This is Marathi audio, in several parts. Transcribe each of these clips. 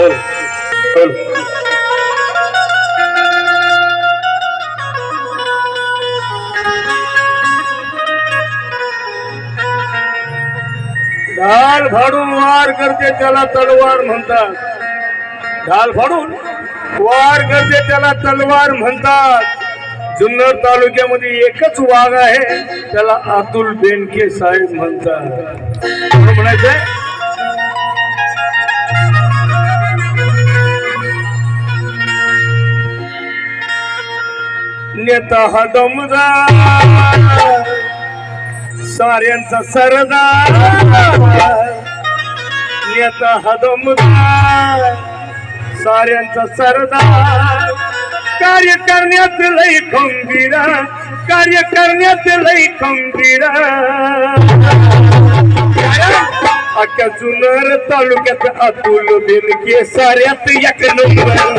बोल बोल ढाल फाडून वार करते त्याला तलवार म्हणतात. ढाल फाडून वार करते त्याला तलवार म्हणतात. जुन्नर तालुक्यामध्ये एकच वाघ आहे त्याला अतुल बेनके साहेब म्हणतात. म्हणायचंय? नेता हा दमदार साऱ्यांचा सरदार. नेता हा दमदार साऱ्यांचा सरदार. कार्य करण्यात लई खंबीर. कार्य करण्यात लई खंबीर. अख्ख्या जुन्नर तालुक्यात अतुल बिनके साऱ्यात एक नंबर.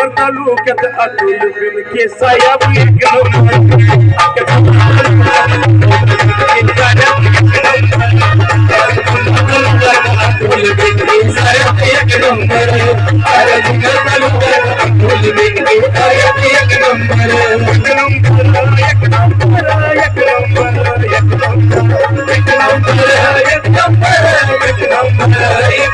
जुन्नर तालुक्यात अतुल बिनके साहेब एक नंबर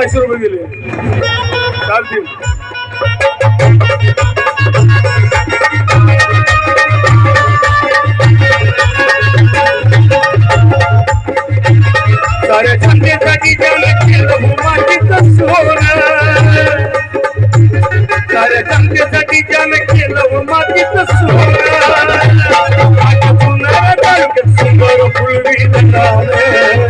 पाचशे रुपये दिले चालतील साऱ्या जनतेसाठी केलं सोनं साऱ्या जनतेसाठी त्याने केलं मातीचं सोनं तालुक्यात सुंदर फुलवी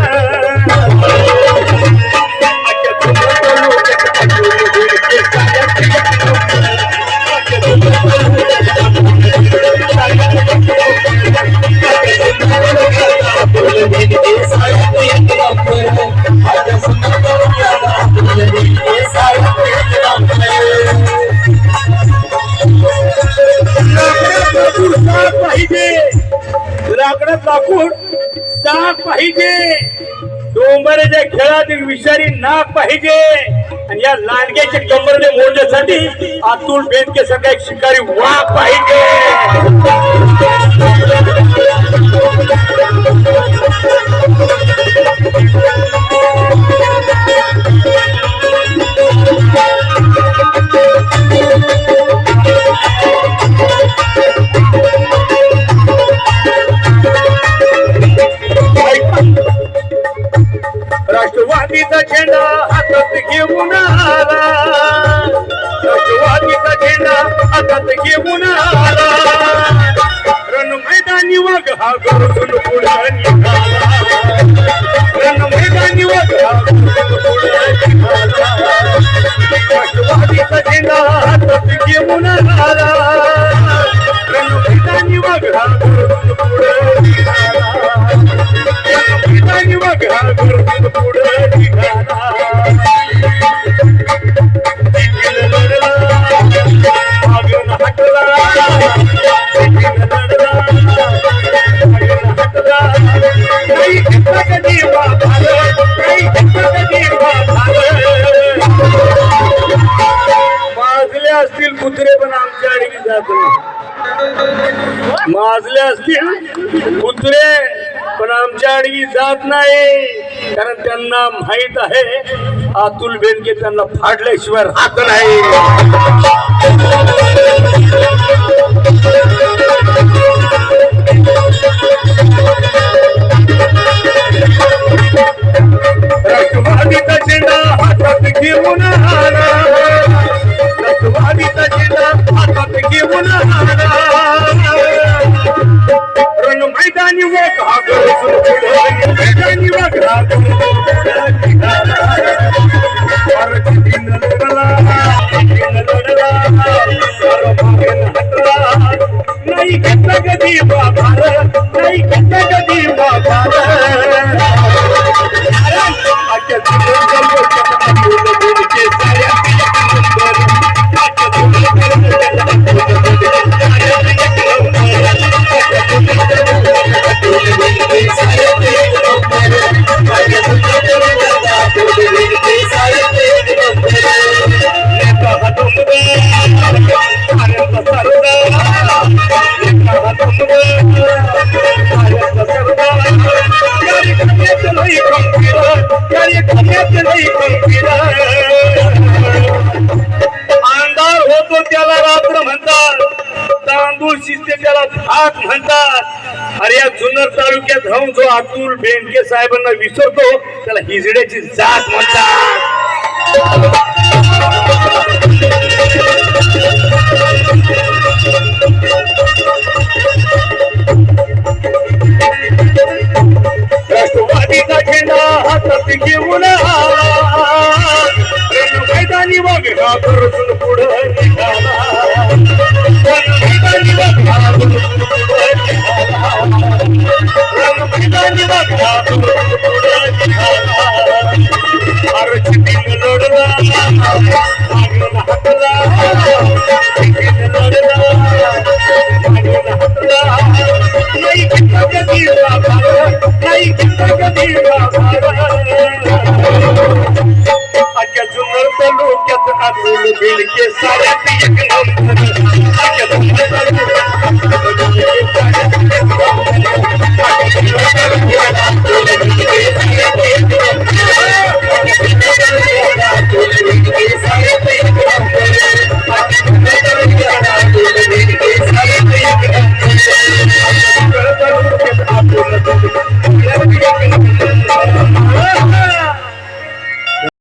पाहिजे. लाकडात लाकूड साप पाहिजे. डोंबऱ्याच्या खेळातील विषारी नाक पाहिजे. आणि या लांडग्याच्या कंबरने मोडण्यासाठी अतुल बेनके सारखा एक शिकारी वाघ पाहिजे. मैदानी वाघ माजले असतील कुत्रे पण आमच्या आडवी जात नाही. कारण त्यांना माहीत आहे अतुल बेनके त्यांना फाडल्याशिवाय राहत नाही. घागर मैदानी अंधार होतो त्याला रात्र म्हणतात तांदूळ शिस्ते त्याला हात म्हणतात अरे या जुन्नर तालुक्यात राहून जो अतुल बेंडके साहेबांना विसरतो त्याला हिजड्याची जात म्हणतात राष्ट्रवादीचा झेंडा हातात घेऊन आला. रण मैदानी वाघा अख्ख्या जुन्नर तालुक्यात अतुल बेडके साऱ्यात एक नंबर